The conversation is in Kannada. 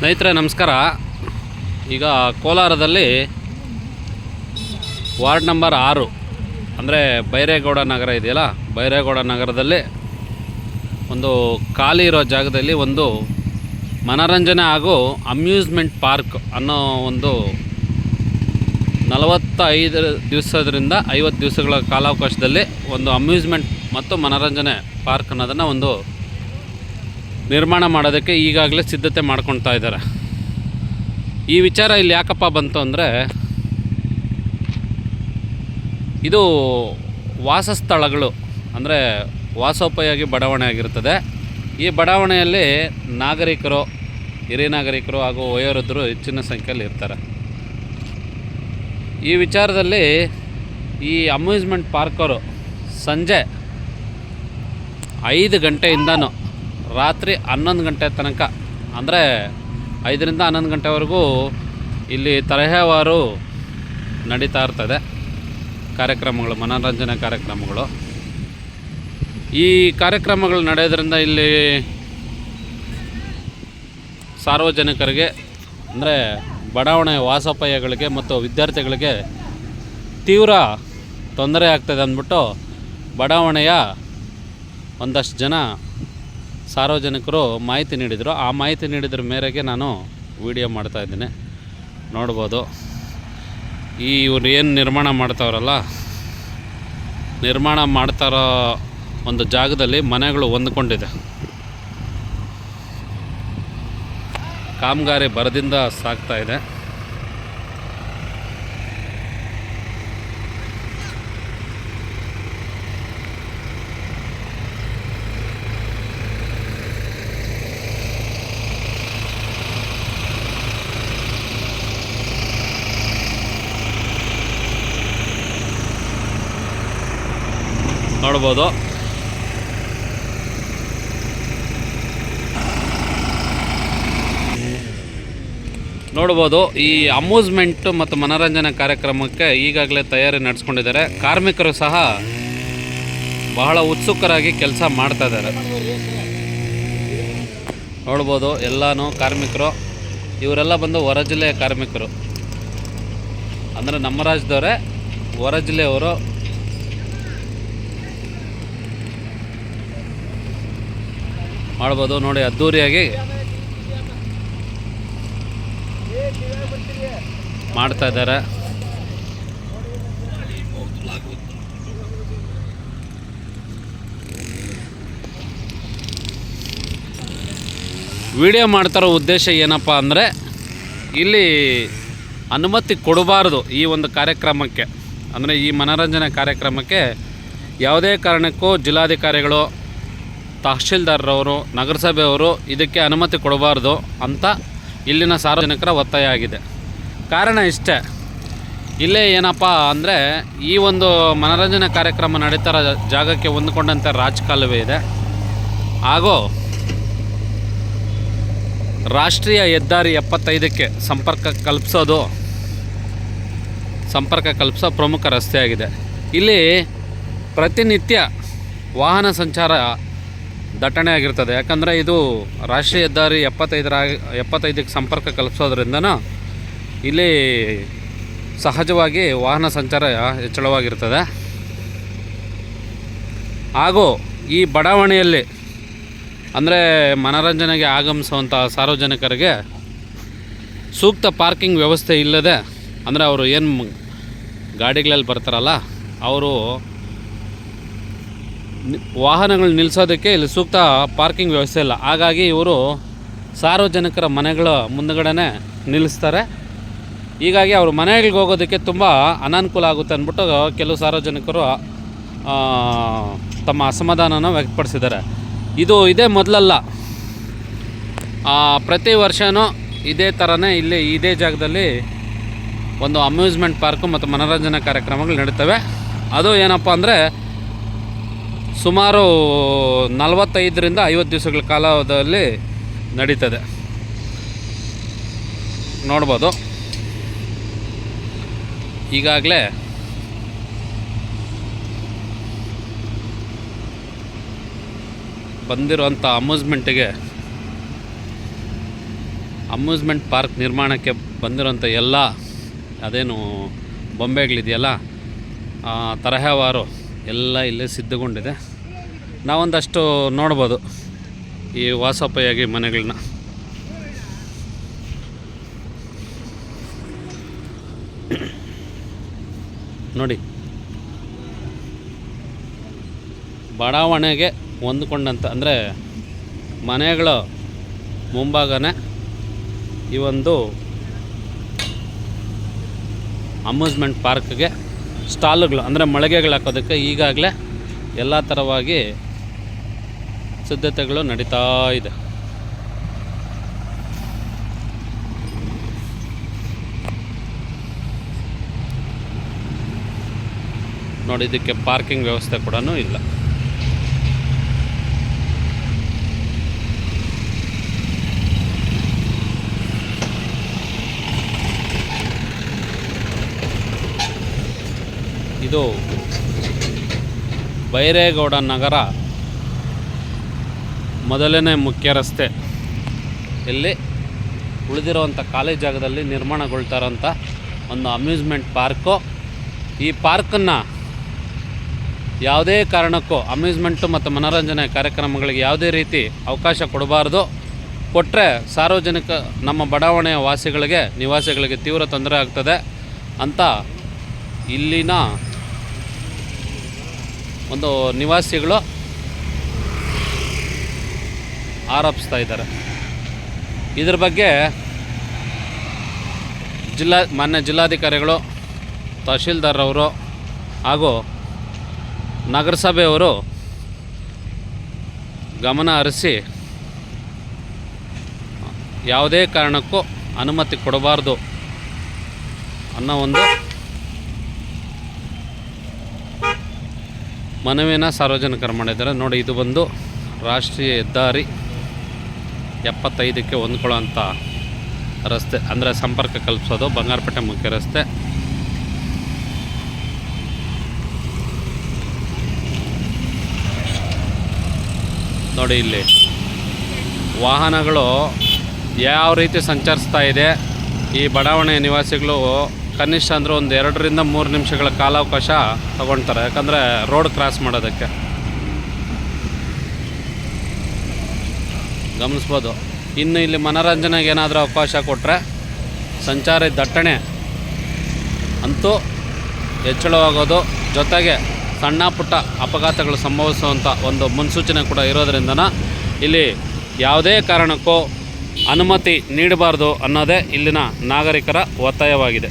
ಸ್ನೇಹಿತರೆ, ನಮಸ್ಕಾರ. ಈಗ ಕೋಲಾರದಲ್ಲಿ ವಾರ್ಡ್ ನಂಬರ್ ಆರು, ಅಂದರೆ ಬೈರೇಗೌಡ ನಗರ ಇದೆಯಲ್ಲ, ಬೈರೇಗೌಡ ನಗರದಲ್ಲಿ ಒಂದು ಖಾಲಿ ಇರೋ ಜಾಗದಲ್ಲಿ ಒಂದು ಮನರಂಜನೆ ಹಾಗೂ ಅಮ್ಯೂಸ್ಮೆಂಟ್ ಪಾರ್ಕ್ ಅನ್ನೋ ಒಂದು ನಲವತ್ತೈದು ದಿವಸದಿಂದ ಐವತ್ತು ದಿವಸಗಳ ಕಾಲಾವಕಾಶದಲ್ಲಿ ಒಂದು ಅಮ್ಯೂಸ್ಮೆಂಟ್ ಮತ್ತು ಮನರಂಜನೆ ಪಾರ್ಕ್ ಅನ್ನೋದನ್ನು ಒಂದು ನಿರ್ಮಾಣ ಮಾಡೋದಕ್ಕೆ ಈಗಾಗಲೇ ಸಿದ್ಧತೆ ಮಾಡ್ಕೊಳ್ತಾ ಇದ್ದಾರೆ. ಈ ವಿಚಾರ ಇಲ್ಲಿ ಯಾಕಪ್ಪ ಬಂತು ಅಂದರೆ, ಇದು ವಾಸಸ್ಥಳಗಳು, ಅಂದರೆ ವಾಸೋಪಯೋಗಿ ಬಡಾವಣೆ ಆಗಿರ್ತದೆ ಈ ಬಡಾವಣೆಯಲ್ಲಿ ನಾಗರಿಕರು, ಹಿರಿಯ ನಾಗರಿಕರು ಹಾಗೂ ವಯೋವೃದ್ಧರು ಹೆಚ್ಚಿನ ಸಂಖ್ಯೆಯಲ್ಲಿ ಇರ್ತಾರೆ. ಈ ವಿಚಾರದಲ್ಲಿ ಈ ಅಮ್ಯೂಸ್ಮೆಂಟ್ ಪಾರ್ಕವರು ಸಂಜೆ ಐದು ಗಂಟೆಯಿಂದನೂ ರಾತ್ರಿ ಹನ್ನೊಂದು ಗಂಟೆ ತನಕ, ಅಂದರೆ ಐದರಿಂದ ಹನ್ನೊಂದು ಗಂಟೆವರೆಗೂ ಇಲ್ಲಿ ತರಹೇವಾರು ನಡೀತಾ ಇರ್ತದೆ. ಕಾರ್ಯಕ್ರಮಗಳು, ಮನೋರಂಜನೆ ಕಾರ್ಯಕ್ರಮಗಳು. ಈ ಕಾರ್ಯಕ್ರಮಗಳು ನಡೆಯೋದ್ರಿಂದ ಇಲ್ಲಿ ಸಾರ್ವಜನಿಕರಿಗೆ, ಅಂದರೆ ಬಡಾವಣೆ ವಾಸೋಪಾಯಗಳಿಗೆ ಮತ್ತು ವಿದ್ಯಾರ್ಥಿಗಳಿಗೆ ತೀವ್ರ ತೊಂದರೆ ಆಗ್ತದೆ ಅಂದ್ಬಿಟ್ಟು ಬಡಾವಣೆಯ ಒಂದಷ್ಟು ಜನ ಸಾರ್ವಜನಿಕರು ಮಾಹಿತಿ ನೀಡಿದರು. ಆ ಮಾಹಿತಿ ನೀಡಿದ್ರ ಮೇರೆಗೆ ನಾನು ವಿಡಿಯೋ ಮಾಡ್ತಾ ಇದ್ದೀನಿ. ನೋಡ್ಬೋದು. ಈ ಇವ್ರು ಏನು ನಿರ್ಮಾಣ ಮಾಡ್ತಾವ್ರಲ್ಲ? ನಿರ್ಮಾಣ ಮಾಡ್ತಾರೋ ಒಂದು ಜಾಗದಲ್ಲಿ ಮನೆಗಳು ಹೊಂದ್ಕೊಂಡಿದೆ. ಕಾಮಗಾರಿ ಬರದಿಂದ ಸಾಗ್ತಾ ಇದೆ. ನೋಡ್ಬೋದು. ನೋಡ್ಬೋದು, ಈ ಅಮ್ಯೂಸ್ಮೆಂಟ್ ಮತ್ತು ಮನೋರಂಜನಾ ಕಾರ್ಯಕ್ರಮಕ್ಕೆ ಈಗಾಗಲೇ ತಯಾರಿ ನಡೆಸ್ಕೊಂಡಿದ್ದಾರೆ. ಕಾರ್ಮಿಕರು ಸಹ ಬಹಳ ಉತ್ಸುಕರಾಗಿ ಕೆಲಸ ಮಾಡ್ತಾ ಇದ್ದಾರೆ. ನೋಡ್ಬೋದು, ಎಲ್ಲನೂ ಕಾರ್ಮಿಕರು, ಇವರೆಲ್ಲ ಬಂದು ಹೊರ ಜಿಲ್ಲೆಯ ಕಾರ್ಮಿಕರು. ಅಂದರೆ ನಮ್ಮ ರಾಜ್ಯದವರೇ, ಹೊರ ಜಿಲ್ಲೆಯವರು ಮಾಡ್ಬೋದು. ನೋಡಿ ಅದ್ಧೂರಿಯಾಗಿ ಮಾಡ್ತಾ ಇದ್ದಾರೆ. ವಿಡಿಯೋ ಮಾಡ್ತಾರೋ ಉದ್ದೇಶ ಏನಪ್ಪ ಅಂದರೆ, ಇಲ್ಲಿ ಅನುಮತಿ ಕೊಡಬಾರ್ದು ಈ ಒಂದು ಕಾರ್ಯಕ್ರಮಕ್ಕೆ. ಅಂದರೆ ಈ ಮನೋರಂಜನೆ ಕಾರ್ಯಕ್ರಮಕ್ಕೆ ಯಾವುದೇ ಕಾರಣಕ್ಕೂ ಜಿಲ್ಲಾಧಿಕಾರಿಗಳು ತಹಶೀಲ್ದಾರ್ರವರು, ನಗರಸಭೆಯವರು ಇದಕ್ಕೆ ಅನುಮತಿ ಕೊಡಬಾರ್ದು ಅಂತ ಇಲ್ಲಿನ ಸಾರ್ವಜನಿಕರ ಒತ್ತಾಯ ಆಗಿದೆ. ಕಾರಣ ಇಷ್ಟೇ. ಇಲ್ಲೇ ಏನಪ್ಪ ಅಂದರೆ ಈ ಒಂದು ಮನೋರಂಜನೆ ಕಾರ್ಯಕ್ರಮ ನಡೀತಾರ ಜಾಗಕ್ಕೆ ಹೊಂದ್ಕೊಂಡಂತೆ ರಾಜಕಾಲುವೆ ಇದೆ. ಹಾಗೂ ರಾಷ್ಟ್ರೀಯ ಹೆದ್ದಾರಿ ಎಪ್ಪತ್ತೈದಕ್ಕೆ ಸಂಪರ್ಕ ಕಲ್ಪಿಸೋದು, ಸಂಪರ್ಕ ಕಲ್ಪಿಸೋ ಪ್ರಮುಖ ರಸ್ತೆಯಾಗಿದೆ ಇಲ್ಲಿ ಪ್ರತಿನಿತ್ಯ ವಾಹನ ಸಂಚಾರ ದಟ್ಟಣೆ ಆಗಿರ್ತದೆ. ಯಾಕಂದರೆ ಇದು ರಾಷ್ಟ್ರೀಯ ಹೆದ್ದಾರಿ ಎಪ್ಪತ್ತೈದರ ಎಪ್ಪತ್ತೈದಕ್ಕೆ ಸಂಪರ್ಕ ಕಲ್ಪಿಸೋದ್ರಿಂದ ಇಲ್ಲಿ ಸಹಜವಾಗಿ ವಾಹನ ಸಂಚಾರ ಹೆಚ್ಚಳವಾಗಿರ್ತದೆ. ಹಾಗೂ ಈ ಬಡಾವಣೆಯಲ್ಲಿ, ಅಂದರೆ ಮನೋರಂಜನೆಗೆ ಆಗಮಿಸುವಂಥ ಸಾರ್ವಜನಿಕರಿಗೆ ಸೂಕ್ತ ಪಾರ್ಕಿಂಗ್ ವ್ಯವಸ್ಥೆ ಇಲ್ಲದೆ, ಅಂದರೆ ಅವರು ಏನು ಗಾಡಿಗಳಲ್ಲಿ ಬರ್ತಾರಲ್ಲ, ಅವರು ವಾಹನಗಳು ನಿಲ್ಲಿಸೋದಕ್ಕೆ ಇಲ್ಲಿ ಸೂಕ್ತ ಪಾರ್ಕಿಂಗ್ ವ್ಯವಸ್ಥೆ ಇಲ್ಲ. ಹಾಗಾಗಿ ಇವರು ಸಾರ್ವಜನಿಕರ ಮನೆಗಳ ಮುಂದಗಡೆ ನಿಲ್ಲಿಸ್ತಾರೆ. ಹೀಗಾಗಿ ಅವ್ರ ಮನೆಗಳಿಗೆ ಹೋಗೋದಕ್ಕೆ ತುಂಬ ಅನಾನುಕೂಲ ಆಗುತ್ತೆ ಅಂದ್ಬಿಟ್ಟು ಕೆಲವು ಸಾರ್ವಜನಿಕರು ತಮ್ಮ ಅಸಮಾಧಾನನ ವ್ಯಕ್ತಪಡಿಸಿದ್ದಾರೆ. ಇದು ಇದೇ ಮೊದಲಲ್ಲ. ಪ್ರತಿ ವರ್ಷವೂ ಇದೇ ಥರನೇ ಇಲ್ಲಿ ಇದೇ ಜಾಗದಲ್ಲಿ ಒಂದು ಅಮ್ಯೂಸ್ಮೆಂಟ್ ಪಾರ್ಕು ಮತ್ತು ಮನೋರಂಜನಾ ಕಾರ್ಯಕ್ರಮಗಳು ನಡೀತವೆ. ಅದು ಏನಪ್ಪ ಅಂದರೆ ಸುಮಾರು ನಲವತ್ತೈದರಿಂದ ಐವತ್ತು ದಿವಸಗಳ ಕಾಲದಲ್ಲಿ ನಡೀತದೆ. ನೋಡ್ಬೋದು. ಈಗಾಗಲೇ ಬಂದಿರುವಂಥ ಅಮ್ಯೂಸ್ಮೆಂಟಿಗೆ ಅಮ್ಯೂಸ್ಮೆಂಟ್ ಪಾರ್ಕ್ ನಿರ್ಮಾಣಕ್ಕೆ ಬಂದಿರೋಂಥ ಎಲ್ಲ, ಅದೇನು ಬೊಂಬೆಗಳಿದೆಯಲ್ಲ ತರಹವಾರು ಎಲ್ಲ ಇಲ್ಲೇ ಸಿದ್ಧಗೊಂಡಿದೆ. ನಾವೊಂದಷ್ಟು ನೋಡ್ಬೋದು ಈ ವಾಸಪಯಾಗಿ ಮನೆಗಳನ್ನ ನೋಡಿ. ಬಡಾವಣೆಗೆ ಹೊಂದ್ಕೊಂಡಂತ, ಅಂದರೆ ಮನೆಗಳ ಮುಂಭಾಗನೇ ಈ ಒಂದು ಅಮ್ಯೂಸ್ಮೆಂಟ್ ಪಾರ್ಕ್ಗೆ ಸ್ಟಾಲುಗಳು, ಅಂದರೆ ಮಳಿಗೆಗಳು ಹಾಕೋದಕ್ಕೆ ಈಗಾಗಲೇ ಎಲ್ಲ ಥರವಾಗಿ ಸಿದ್ಧತೆಗಳು ನಡೀತಾ ಇದೆ. ನೋಡಿ ಇದಕ್ಕೆ ಪಾರ್ಕಿಂಗ್ ವ್ಯವಸ್ಥೆ ಕೂಡ ಇಲ್ಲ. ಇದು ಬೈರೇಗೌಡ ನಗರ ಮೊದಲನೇ ಮುಖ್ಯ ರಸ್ತೆ. ಇಲ್ಲಿ ಉಳಿದಿರುವಂಥ ಖಾಲಿ ಜಾಗದಲ್ಲಿ ನಿರ್ಮಾಣಗೊಳ್ತಾ ಇರೋಂಥ ಒಂದು ಅಮ್ಯೂಸ್ಮೆಂಟ್ ಪಾರ್ಕು. ಈ ಪಾರ್ಕನ್ನು ಯಾವುದೇ ಕಾರಣಕ್ಕೂ ಅಮ್ಯೂಸ್ಮೆಂಟು ಮತ್ತು ಮನೋರಂಜನೆ ಕಾರ್ಯಕ್ರಮಗಳಿಗೆ ಯಾವುದೇ ರೀತಿ ಅವಕಾಶ ಕೊಡಬಾರ್ದು. ಕೊಟ್ಟರೆ ಸಾರ್ವಜನಿಕ ನಮ್ಮ ಬಡಾವಣೆಯ ವಾಸಿಗಳಿಗೆ, ನಿವಾಸಿಗಳಿಗೆ ತೀವ್ರ ತೊಂದರೆ ಆಗ್ತದೆ. ಅಂತ ಇಲ್ಲಿನ ಒಂದು ನಿವಾಸಿಗಳು ಆರೋಪಿಸ್ತಾ ಇದ್ದಾರೆ. ಇದ್ರ ಬಗ್ಗೆ ಜಿಲ್ಲಾ, ಮಾನ್ಯ ಜಿಲ್ಲಾಧಿಕಾರಿಗಳು ತಹಶೀಲ್ದಾರ್ರವರು ಹಾಗೂ ನಗರಸಭೆಯವರು ಗಮನ ಹರಿಸಿ ಯಾವುದೇ ಕಾರಣಕ್ಕೂ ಅನುಮತಿ ಕೊಡಬಾರ್ದು ಅನ್ನೋ ಒಂದು ಮನವಿನ ಸಾರ್ವಜನಿಕರು ಮಾಡಿದ್ದಾರೆ. ನೋಡಿ, ಇದು ಬಂದು ರಾಷ್ಟ್ರೀಯ ಹೆದ್ದಾರಿ ಎಪ್ಪತ್ತೈದಕ್ಕೆ ಹೊಂದ್ಕೊಳ್ಳೋಂಥ ರಸ್ತೆ, ಅಂದರೆ ಸಂಪರ್ಕ ಕಲ್ಪಿಸೋದು ಬಂಗಾರಪೇಟೆ ಮುಖ್ಯ ರಸ್ತೆ. ನೋಡಿ ಇಲ್ಲಿ, ವಾಹನಗಳು ಯಾವ ರೀತಿ ಸಂಚರಿಸ್ತಾ ಇದೆ, ಈ ಬಡಾವಣೆ ನಿವಾಸಿಗಳು ಕನಿಷ್ಠ ಅಂದರೆ ಒಂದು ಎರಡರಿಂದ ಮೂರು ನಿಮಿಷಗಳ ಕಾಲಾವಕಾಶ ತಗೊಳ್ತಾರೆ, ಯಾಕಂದರೆ ರೋಡ್ ಕ್ರಾಸ್ ಮಾಡೋದಕ್ಕೆ. ಗಮನಿಸ್ಬೋದು. ಇನ್ನು ಇಲ್ಲಿ ಮನೋರಂಜನೆಗೆ ಏನಾದರೂ ಅವಕಾಶ ಕೊಟ್ಟರೆ ಸಂಚಾರ ದಟ್ಟಣೆ ಅಂತೂ ಹೆಚ್ಚಳವಾಗೋದು, ಜೊತೆಗೆ ಸಣ್ಣ ಪುಟ್ಟ ಅಪಘಾತಗಳು ಸಂಭವಿಸುವಂಥ ಒಂದು ಮುನ್ಸೂಚನೆ ಕೂಡ ಇರೋದರಿಂದ ಇಲ್ಲಿ ಯಾವುದೇ ಕಾರಣಕ್ಕೂ ಅನುಮತಿ ನೀಡಬಾರ್ದು ಅನ್ನೋದೇ ಇಲ್ಲಿನ ನಾಗರಿಕರ ಒತ್ತಾಯವಾಗಿದೆ.